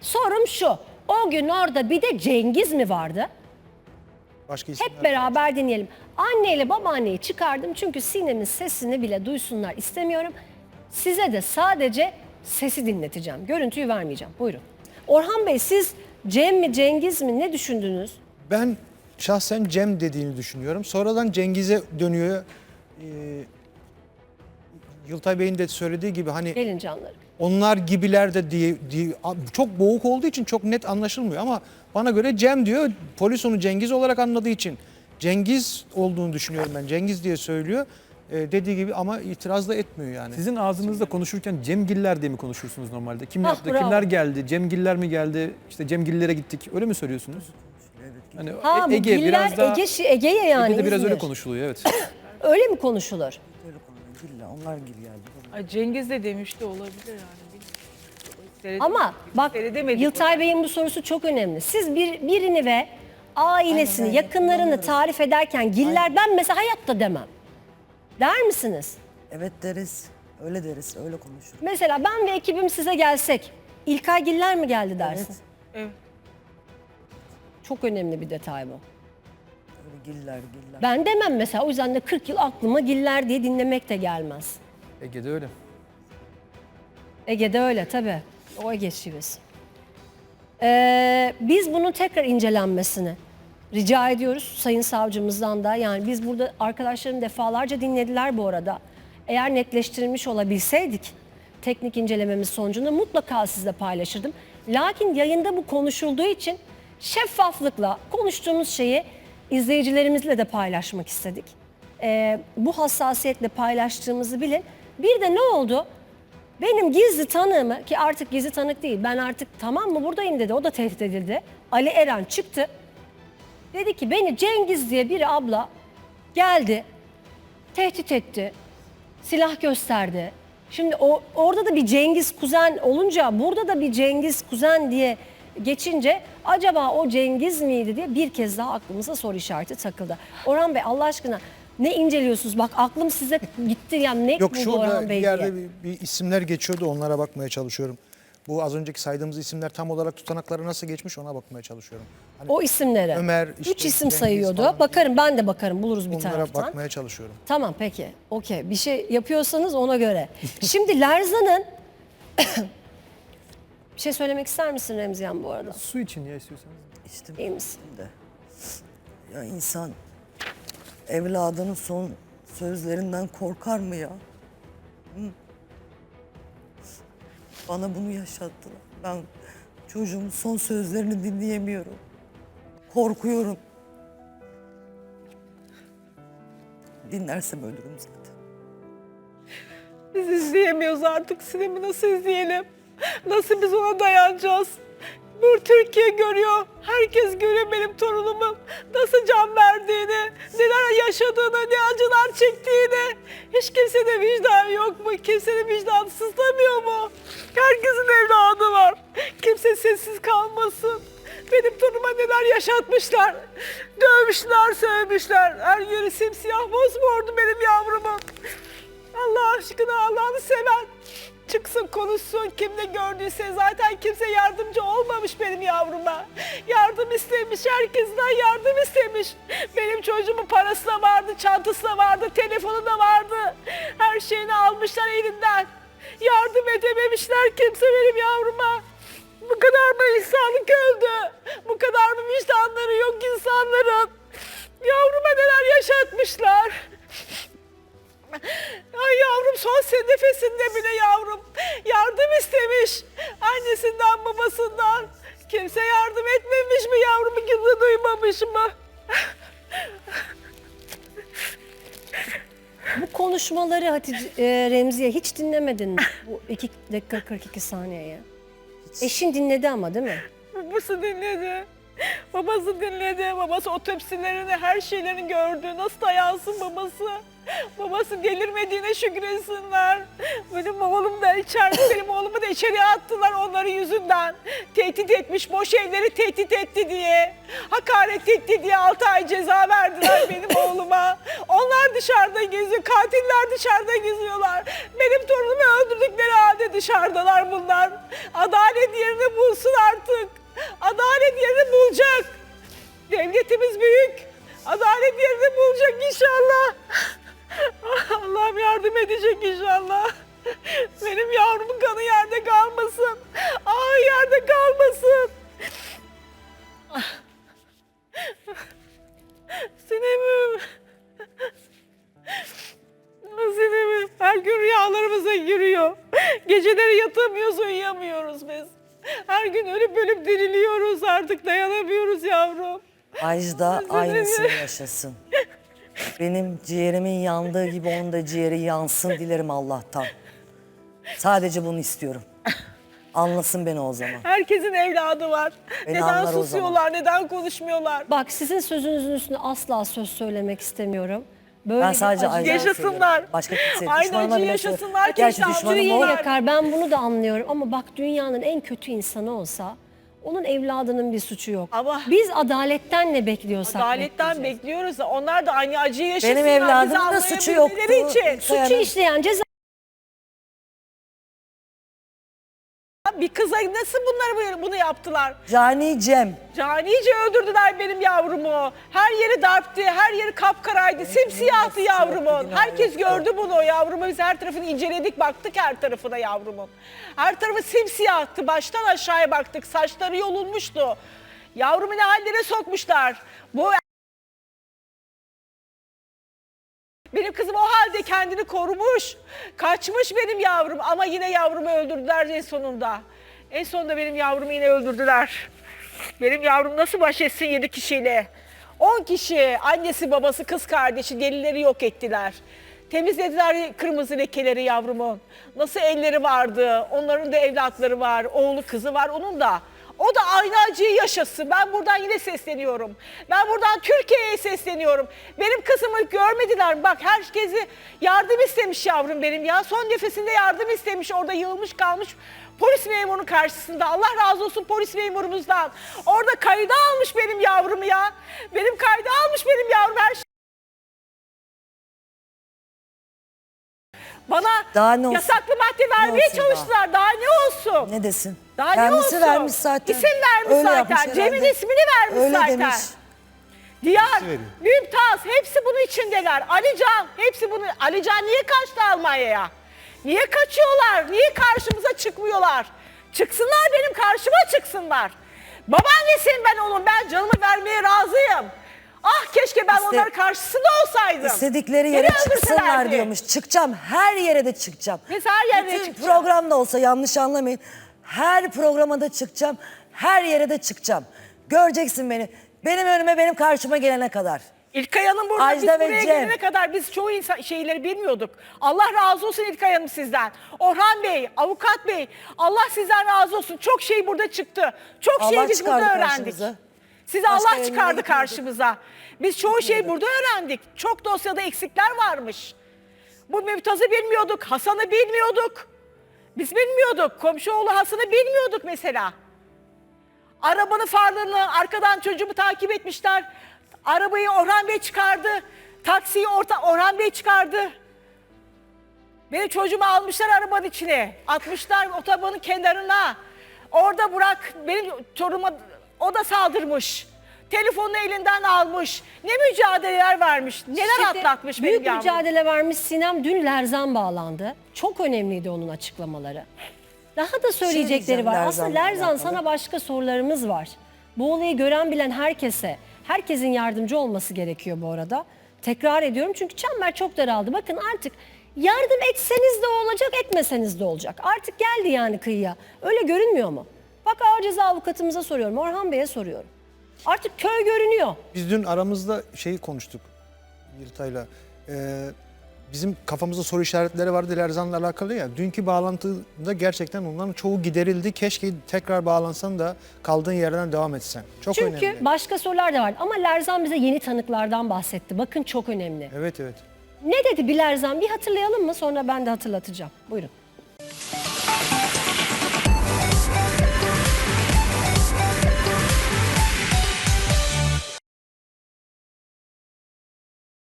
Sorum şu. O gün orada bir de Cengiz mi vardı? Başka isimler. Hep beraber dinleyelim. Anneyle babaanneyi çıkardım çünkü Sinem'in sesini bile duysunlar istemiyorum. Size de sadece sesi dinleteceğim. Görüntüyü vermeyeceğim. Buyurun. Orhan Bey siz Cem mi Cengiz mi ne düşündünüz? Ben şahsen Cem dediğini düşünüyorum. Sonradan Cengiz'e dönüyor. Ee, Yıltay Bey'in de söylediği gibi hani Gelin canlarım. Onlar gibiler de diye, diye çok boğuk olduğu için çok net anlaşılmıyor ama bana göre Cem diyor. Polis onu Cengiz olarak anladığı için Cengiz olduğunu düşünüyorum ben. Cengiz diye söylüyor. Ee, dediği gibi ama itiraz da etmiyor yani. Sizin ağzınızda konuşurken Cemgiller diye mi konuşursunuz normalde? Kim Ah, yaptı, bravo. kimler geldi, Cemgiller mi geldi, işte Cemgillere gittik öyle mi söylüyorsunuz? Hani Ha E- bu Ege Giller biraz daha Ege, Ege'ye yani Ege'de biraz öyle İzmir. konuşuluyor evet. Öyle mi konuşulur? Gilla, onlar gil geldi. Ay Cengiz de demişti olabilir yani. Seyredemedik. Ama bak Seyredemedik Yıltay Bey'in bu sorusu çok önemli. Siz bir, birini ve ailesini, Aynen, yakınlarını tarif ederken giller ben mesela hayatta demem. Der misiniz? Evet deriz. Öyle deriz. Öyle konuşur. Mesela ben ve ekibim size gelsek İlkay Giller mi geldi dersin? Evet. Evet. Çok önemli bir detay bu. Öyle giller giller. Ben demem mesela o yüzden de 40 yıl aklıma Giller diye dinlemek de gelmez. Ege'de öyle. Ege'de öyle tabii. O Ege şivesi. Ee, biz bunun tekrar incelenmesini rica ediyoruz Sayın Savcımızdan da. Yani biz burada arkadaşlarım defalarca dinlediler bu arada. Eğer netleştirilmiş olabilseydik teknik incelememiz sonucunda mutlaka sizle paylaşırdım. Lakin yayında bu konuşulduğu için şeffaflıkla konuştuğumuz şeyi izleyicilerimizle de paylaşmak istedik. Ee, bu hassasiyetle paylaştığımızı bilin. Bir de ne oldu? Benim gizli tanığımı ki artık gizli tanık değil ben artık tamam mı buradayım dedi o da tehdit edildi. Ali Eren çıktı. Dedi ki beni Cengiz diye bir abla geldi tehdit etti. Silah gösterdi. Şimdi o orada da bir Cengiz kuzen olunca burada da bir Cengiz kuzen diye geçince acaba o Cengiz miydi diye bir kez daha aklımıza soru işareti takıldı. Orhan Bey Allah aşkına ne inceliyorsunuz? Bak aklım size gitti yani ne Yok şurada Orhan bir Bey yerde diye. bir, bir isimler geçiyordu onlara bakmaya çalışıyorum. Bu az önceki saydığımız isimler tam olarak tutanaklara nasıl geçmiş ona bakmaya çalışıyorum. Hani O isimlere. Ömer, işte Üç isim Cengiz sayıyordu. falan. Bakarım ben de bakarım buluruz bir onlara taraftan. bakmaya çalışıyorum. Tamam peki. Okey. Bir şey yapıyorsanız ona göre. Şimdi Lerzan'ın bir şey söylemek ister misin Remziyan bu arada? Su için ya istiyorsanız. İşte İyi misin? de. Ya insan evladının son sözlerinden korkar mı ya? Hı? Bana bunu yaşattılar. Ben çocuğumun son sözlerini dinleyemiyorum. Korkuyorum. Dinlersem ölürüm zaten. Biz izleyemiyoruz artık sinemi nasıl izleyelim? Nasıl biz ona dayanacağız? Bu Türkiye görüyor. Herkes görüyor benim torunumun nasıl can verdiğini, neler yaşadığını, ne acılar çektiğini. Hiç kimsede vicdan yok mu? Kimsenin vicdanı sızlamıyor mu? Herkesin evladı var. Kimse sessiz kalmasın. Benim torunuma neler yaşatmışlar. Dövmüşler, sövmüşler. Her yeri simsiyah mosmordu benim yavrumun. Allah aşkına Allah'ını seven çıksın konuşsun kim ne gördüyse zaten kimse yardımcı olmamış benim yavruma. Yardım istemiş herkesten yardım istemiş. Benim çocuğumun parası da vardı, çantası da vardı, telefonu da vardı. Her şeyini almışlar elinden. Yardım edememişler kimse benim yavruma. Bu kadar mı insanlık öldü? Bu kadar mı vicdanları yok insanların? Yavruma neler yaşatmışlar? Ay yavrum son sen nefesinde bile yavrum yardım istemiş. Annesinden babasından. Kimse yardım etmemiş mi yavrumun gizli duymamış mı? Bu konuşmaları Hatice, e, Remziye hiç dinlemedin mi? Bu 2 dakika 42 saniyeyi. Eşin dinledi ama değil mi? Babası dinledi. Babası dinledi. Babası otopsilerini, her şeylerini gördü. Nasıl dayansın babası? Babası delirmediğine şükretsinler. Benim oğlum da içeride, benim oğlumu da içeriye attılar onların yüzünden. Tehdit etmiş, boş evleri tehdit etti diye. Hakaret etti diye 6 ay ceza verdiler benim oğluma. Onlar dışarıda geziyor, katiller dışarıda geziyorlar. Benim torunumu öldürdükleri halde dışarıdalar bunlar. Adalet yerini bulsun Her Adalet yerini bulacak. Devletimiz büyük. Adalet yerini bulacak inşallah. Allah'ım yardım edecek inşallah. Benim yavrumun kanı yerde kalmasın. Ay Ajda aynısını yaşasın. Benim ciğerimin yandığı gibi onun da ciğeri yansın dilerim Allah'tan. Sadece bunu istiyorum. Anlasın beni o zaman. Herkesin evladı var. Beni neden anlar o zaman. susuyorlar, neden konuşmuyorlar? Bak sizin sözünüzün üstüne asla söz söylemek istemiyorum. Böyle Ben bir sadece acı- Ajda'yı Yaşasınlar. seviyorum. Başka kimse Aynı düşmanıma acıyı bile yaşasınlar Gerçi işte düşmanım o. yakar ben bunu da anlıyorum ama bak dünyanın en kötü insanı olsa onun evladının bir suçu yok. Ama- Biz adaletten ne bekliyorsak Adaletten bekleyeceğiz. bekliyoruz da onlar da aynı acıyı yaşasınlar. Benim bizi evladımın da suçu yoktu. anlayabilmeleri için. Suçu işleyen ceza Bir kıza nasıl bunları böyle- bunu yaptılar? Cani Cem. Canice öldürdüler benim yavrumu. Her yeri darptı, her yeri kapkaraydı, simsiyahtı yavrumun. Herkes gördü bunu yavrumu. Biz her tarafını inceledik, baktık her tarafına yavrumun. Her tarafı simsiyahtı, baştan aşağıya baktık. Saçları yolunmuştu. Yavrumu ne hallere sokmuşlar. Bu Benim kızım o halde kendini korumuş. Kaçmış benim yavrum ama yine yavrumu öldürdüler en sonunda. En sonunda benim yavrumu yine öldürdüler. Benim yavrum nasıl baş etsin yedi kişiyle? 10 kişi, annesi, babası, kız kardeşi, delileri yok ettiler. Temizlediler kırmızı lekeleri yavrumun. Nasıl elleri vardı, onların da evlatları var, oğlu kızı var onun da. O da aynı acıyı yaşasın. Ben buradan yine sesleniyorum. Ben buradan Türkiye'ye sesleniyorum. Benim kızımı görmediler. Bak herkesi yardım istemiş yavrum benim ya. Son nefesinde yardım istemiş. Orada yığılmış kalmış polis memurunun karşısında. Allah razı olsun polis memurumuzdan. Orada kayda almış benim yavrumu ya. Benim kayda almış benim yavrum her şey. Bana Daha ne olsun? yasaklı madde vermeye olsun çalıştılar. Daha ne olsun? Ne desin? Daha Kendisi ne olsun? vermiş zaten. İsim vermiş Öyle yapmış zaten. Cem'in ismini vermiş Öyle zaten. demiş. Diyar, veriyor. Mümtaz hepsi bunun içindeler. Alican hepsi bunu. Alican niye kaçtı Almanya'ya? Niye kaçıyorlar? Niye karşımıza çıkmıyorlar? Çıksınlar benim karşıma çıksınlar. Babaannesiyim ben onun. Ben canımı vermeye razıyım. Ah keşke ben İşte- onların karşısında olsaydım. İstedikleri Beni yere çıksınlar öldürselerdi. diyormuş. Çıkacağım. Her yere de çıkacağım. Biz her yere Bütün çıkacağız. programda olsa yanlış anlamayın. Her programa da çıkacağım. Her yere de çıkacağım. Göreceksin beni. Benim önüme benim karşıma gelene kadar. İlkay Hanım burada Ajda biz ve buraya Cem. gelene kadar biz çoğu insan, şeyleri bilmiyorduk. Allah razı olsun İlkay Hanım sizden. Orhan Bey, Avukat Bey Allah sizden razı olsun. Çok şey burada çıktı. Çok Allah şey biz çıkardı burada öğrendik. karşımıza. Sizi Başka Allah çıkardı karşımıza. Biz çoğu şeyi burada öğrendik. Çok dosyada eksikler varmış. Bu Mümtaz'ı bilmiyorduk, Hasan'ı bilmiyorduk. Biz bilmiyorduk. Komşu oğlu Hasan'ı bilmiyorduk mesela. Arabanın farlarını arkadan çocuğumu takip etmişler. Arabayı Orhan Bey çıkardı. Taksiyi orta, Orhan Bey çıkardı. Benim çocuğumu almışlar arabanın içine. Atmışlar otobanın kenarına. Orada Burak benim torunuma o da saldırmış. Telefonunu elinden almış. Ne mücadeleler vermiş. Neler İşte atlatmış büyük yavrum. mücadele vermiş Sinem dün Lerzan bağlandı. Çok önemliydi onun açıklamaları. Daha da söyleyecekleri diyeceğim var. Aslında Lerzan'la Lerzan alakalı. sana başka sorularımız var. Bu olayı gören bilen herkese, herkesin yardımcı olması gerekiyor bu arada. Tekrar ediyorum çünkü çember çok daraldı. Bakın artık yardım etseniz de olacak, etmeseniz de olacak. Artık geldi yani kıyıya. Öyle görünmüyor mu? Bak ağır ceza avukatımıza soruyorum, Orhan Bey'e soruyorum. Artık köy görünüyor. Biz dün aramızda şeyi konuştuk Yırtay'la. Ee, bizim kafamızda soru işaretleri vardı Lerzan'la alakalı ya. Dünkü bağlantıda gerçekten onların çoğu giderildi. Keşke tekrar bağlansan da kaldığın yerden devam etsen. Çok Çünkü önemli. başka sorular da var. Ama Lerzan bize yeni tanıklardan bahsetti. Bakın çok önemli. Evet evet. Ne dedi bir Lerzan? Bir hatırlayalım mı? Sonra ben de hatırlatacağım. Buyurun.